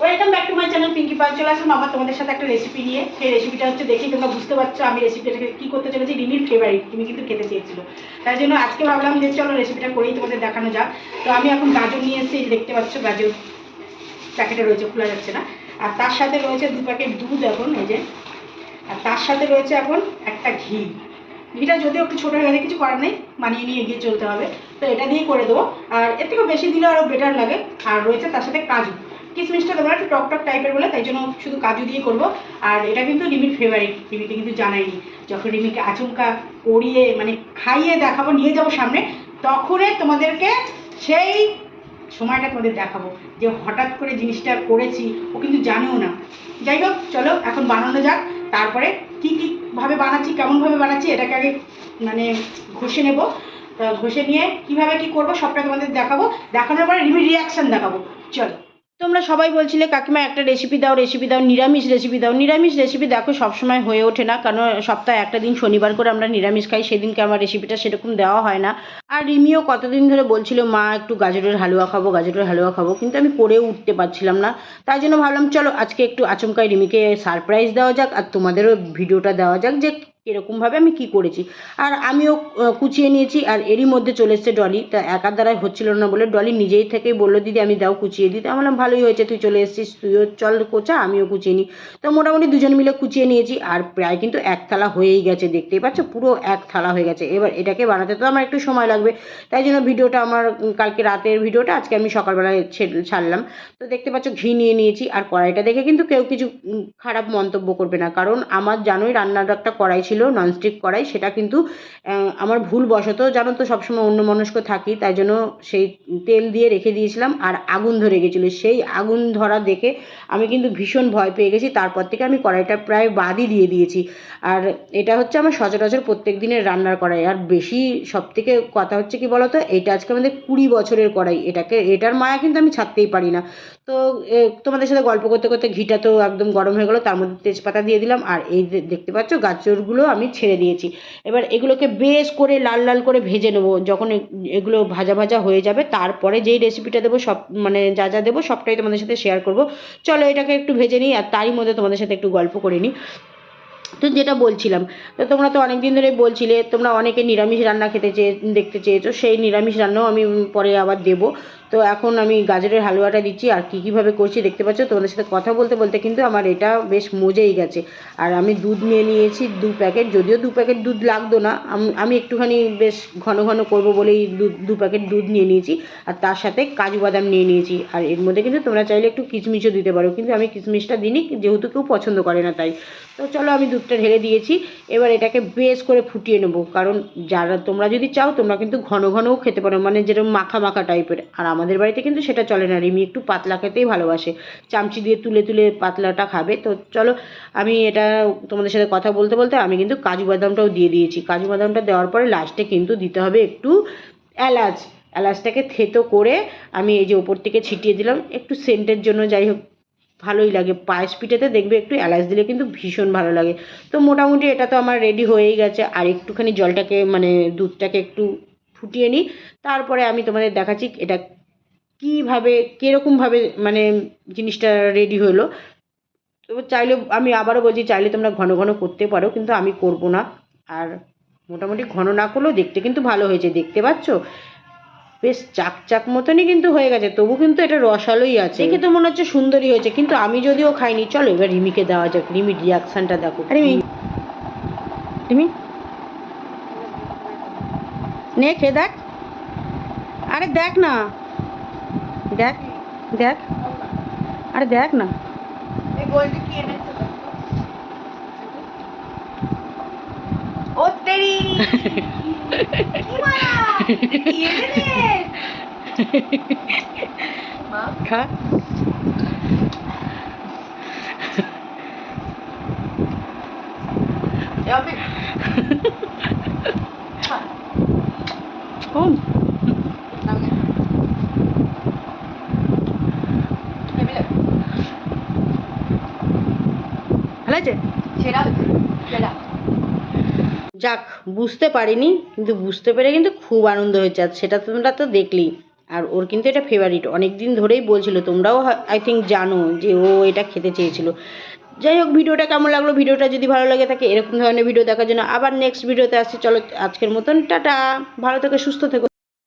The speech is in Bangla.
Welcome back to my channel Pinki Pal চলে আসলাম আবার তোমাদের সাথে একটা রেসিপি নিয়ে। সেই রেসিপিটা হচ্ছে দেখেই তোমরা বুঝতে পারছ, আমি রেসিপিটাকে কী করতে চলেছি। রিমির ফেভারিট তুমি কিন্তু খেতে চেয়েছিল। তাই জন্য আজকে ভাবলাম যে চলো রেসিপিটা করেই তোমাদের দেখানো যাক। তো আমি এখন গাজর নিয়ে এসেছি দেখতে পাচ্ছ গাজর প্যাকেটে রয়েছে, খোলা যাচ্ছে না। আর তার সাথে রয়েছে দু প্যাকেট দুধ এখন, এই যে। আর তার সাথে রয়েছে এখন একটা ঘি। ঘিটা যদিও একটু ছোটো হয়ে গেছে, কিছু করার নেই, মানিয়ে নিয়ে এগিয়ে চলতে হবে। তো এটা দিয়েই করে দেবো। আর এর থেকেও বেশি দিলে আরও বেটার লাগে। আর রয়েছে তার সাথে কাজু। কিশমিশটা তোমরা একটু টক টক টাইপের বলে, তাই জন্য শুধু কাজু দিয়ে করব। আর এটা কিন্তু রিমির ফেভারিট রিমিকে কিন্তু জানাইনি যখন রিমিকে আচমকা করিয়ে মানে খাইয়ে দেখাবো, নিয়ে যাব সামনে, তখনই তোমাদেরকে সেই সময়টা তোমাদের দেখাবো। যে হঠাৎ করে জিনিসটা করেছি, ও কিন্তু জানেও না। যাই হোক, চলো, এখন বানানো যাক। তারপরে কী কীভাবে বানাচ্ছি কেমনভাবে বানাচ্ছি, এটাকে আগে মানে ঘষে নেব। ঘষে নিয়ে কীভাবে কি করব, সবটা তোমাদের দেখাবো। দেখানোর পরে রিমি রিয়াকশন দেখাবো। চলো। তোমরা সবাই বলছিলে, কাকিমা, একটা রেসিপি দাও রেসিপি দাও, নিরামিষ রেসিপি দাও। নিরামিষ রেসিপি দেখো সবসময় হয়ে ওঠে না, কারণ সপ্তাহে একটা দিন শনিবার করে আমরা নিরামিষ খাই, সেদিনকে আমার রেসিপিটা সেরকম দেওয়া হয় না। আর রিমিও কতদিন ধরে বলছিল, মা, একটু গাজরের হালুয়া খাব, গাজরের হালুয়া খাব। কিন্তু আমি করেও উঠতে পারছিলাম না। তাই জন্য ভাবলাম, চলো, আজকে একটু আচমকাই রিমিকে সারপ্রাইজ দেওয়া যাক, আর তোমাদেরও ভিডিওটা দেওয়া যাক যে এরকমভাবে আমি কি করেছি। আর আমিও কুচিয়ে নিয়েছি আর এরই মধ্যে চলে এসছে ডলি। তা একার দ্বারাই হচ্ছিল না বলে ডলি নিজেই থেকেই বলল, দিদি, আমি দাও, কুচিয়ে দিতে আমি বললাম, ভালোই হয়েছে, তুই চলে এসেছিস, তুইও চল কোচা, আমিও কুচিয়ে নিই। তো মোটামুটি দুজন মিলে কুচিয়ে নিয়েছি আর প্রায় কিন্তু এক থালা হয়েই গেছে, দেখতেই পাচ্ছ? পুরো এক থালা হয়ে গেছে। এবার এটাকে বানাতে তো আমার একটু সময় লাগবে। তাই জন্য ভিডিওটা আমার কালকে রাতের ভিডিওটা, আজকে আমি সকালবেলায় ছেড়ে- ছাড়লাম। তো দেখতে পাচ্ছ, ঘি নিয়ে নিয়েছি আর কড়াইটা দেখে কিন্তু কেউ কিছু খারাপ মন্তব্য করবে না। কারণ আমার জানোই রান্নার একটা কড়াই ছিল ননস্টিক কড়াই সেটা কিন্তু আমার ভুল বশত জানো তো সবসময় অন্য মনস্ক থাকি, তাই জন্য সেই তেল দিয়ে রেখে দিয়েছিলাম আর আগুন ধরে গেছিল। সেই আগুন ধরা দেখে আমি কিন্তু ভীষণ ভয় পেয়ে গেছি, তারপর থেকে আমি কড়াইটা প্রায় বাদই দিয়ে দিয়েছি। আর এটা হচ্ছে আমার সচরাচর প্রত্যেক দিনের রান্নার কড়াই, আর বেশি সব থেকে কথা হচ্ছে কি বলতো, এটা আজকে আমাদের কুড়ি বছরের কড়াই, এটাকে, এটার মায়া কিন্তু আমি ছাড়তেই পারি না। তো তোমাদের সাথে গল্প করতে করতে ঘিটা তো একদম গরম হয়ে গেলো, তার মধ্যে তেজপাতা দিয়ে দিলাম, আর এই দেখতে পাচ্ছ গাজরগুলো আমি ছেড়ে দিয়েছি। এবার এগুলোকে বেশ করে লাল লাল করে ভেজে নেব। যখন এগুলো ভাজা ভাজা হয়ে যাবে, তারপরে যেই রেসিপিটা দেবো, সব মানে যা যা দেবো, সবটাই তোমাদের সাথে শেয়ার করব। চলো এটাকে একটু ভেজে নিই, আর তারই মধ্যে তোমাদের সাথে একটু গল্প করে নিই। তো যেটা বলছিলাম, তো তোমরা তো অনেক দিন ধরে বলছিলে, তোমরা অনেকে নিরামিষ রান্না খেতে চেয়ে, দেখতে চেয়েছো, সেই নিরামিষ রান্নাও আমি পরে আবার দেবো। তো এখন আমি গাজরের হালুয়াটা দিচ্ছি, আর কী কীভাবে করছি দেখতে পাচ্ছ? তোমাদের সাথে কথা বলতে বলতে কিন্তু আমার এটা বেশ মজেই গেছে। আর আমি দুধ নিয়ে নিয়েছি দু প্যাকেট, যদিও দু প্যাকেট দুধ লাগতো না, আমি একটুখানি বেশ ঘন ঘন করব বলেই দু দু প্যাকেট দুধ নিয়ে নিয়েছি, আর তার সাথে কাজু বাদাম নিয়ে নিয়েছি। আর এর মধ্যে কিন্তু তোমরা চাইলে একটু কিশমিশও দিতে পারো, কিন্তু আমি কিশমিশটা দিইনি, যেহেতু কেউ পছন্দ করে না তাই। তো চলো আমি দুধটা ঢেলে দিয়েছি, এবার এটাকে বেশ করে ফুটিয়ে নেব, কারণ যারা তোমরা যদি চাও তোমরা কিন্তু ঘন ঘনও খেতে পারো মানে যেরকম মাখা মাখা টাইপের আর আমাদের বাড়িতে কিন্তু সেটা চলে না। রিমি একটু পাতলা খেতেই ভালোবাসে। চামচি দিয়ে তুলে তুলে পাতলাটা খাবে। তো চলো, আমি এটা তোমাদের সাথে কথা বলতে বলতে আমি কিন্তু কাজু বাদামটাও দিয়ে দিয়েছি। কাজু বাদামটা দেওয়ার পরে লাস্টে কিন্তু দিতে হবে একটু এলাচ। এলাচটাকে থেতো করে আমি এই যে ওপর থেকে ছিটিয়ে দিলাম। একটু সেন্টের জন্য যাই হোক, ভালোই লাগে। পায়েস পিঠেতে দেখবে একটু এলাচ দিলে কিন্তু ভীষণ ভালো লাগে। তো মোটামুটি এটা তো আমার রেডি হয়েই গেছে। আর একটুখানি জলটাকে মানে দুধটাকে একটু ফুটিয়ে নিই। তারপরে আমি তোমাদের দেখাচ্ছি এটা কীভাবে কীরকমভাবে মানে জিনিসটা রেডি হলো। তো চাইলে আমি আবারও বলছি চাইলে তোমরা ঘন ঘন করতে পারো কিন্তু আমি করব না। আর মোটামুটি ঘন না করলেও দেখতে কিন্তু ভালো হয়েছে দেখতে পাচ্ছ? বেশ চাক চাক মতনই কিন্তু হয়ে গেছে তবু কিন্তু এটা রসালোই আছে। দেখে তো মনে হচ্ছে সুন্দরই হয়েছে কিন্তু আমি যদিও খাইনি চলো এবার রিমিকে দেওয়া যাক রিমির রিয়াকশানটা দেখো। রিমি। রিমি। নে খেয়ে দেখ। আরে দেখ না। দেখ দেখ। আরে দেখ না। খা। ভালো যাক, বুঝতে পারিনি, কিন্তু বুঝতে পেরে কিন্তু খুব আনন্দ হয়েছে। আর সেটা তোমরা তো দেখলেই। আর ওর কিন্তু এটা ফেভারিট অনেক দিন ধরেই বলছিল, তোমরাও আই থিঙ্ক জানো যে ও এটা খেতে চেয়েছিল। যাই হোক, ভিডিওটা কেমন লাগল? ভিডিওটা যদি ভালো লাগে থাকে, এরকম ধরনের ভিডিও দেখার জন্য আবার নেক্সট ভিডিওতে আসছি। চলো, আজকের মতন, টাটা। ভালো থেকে, সুস্থ থেকো।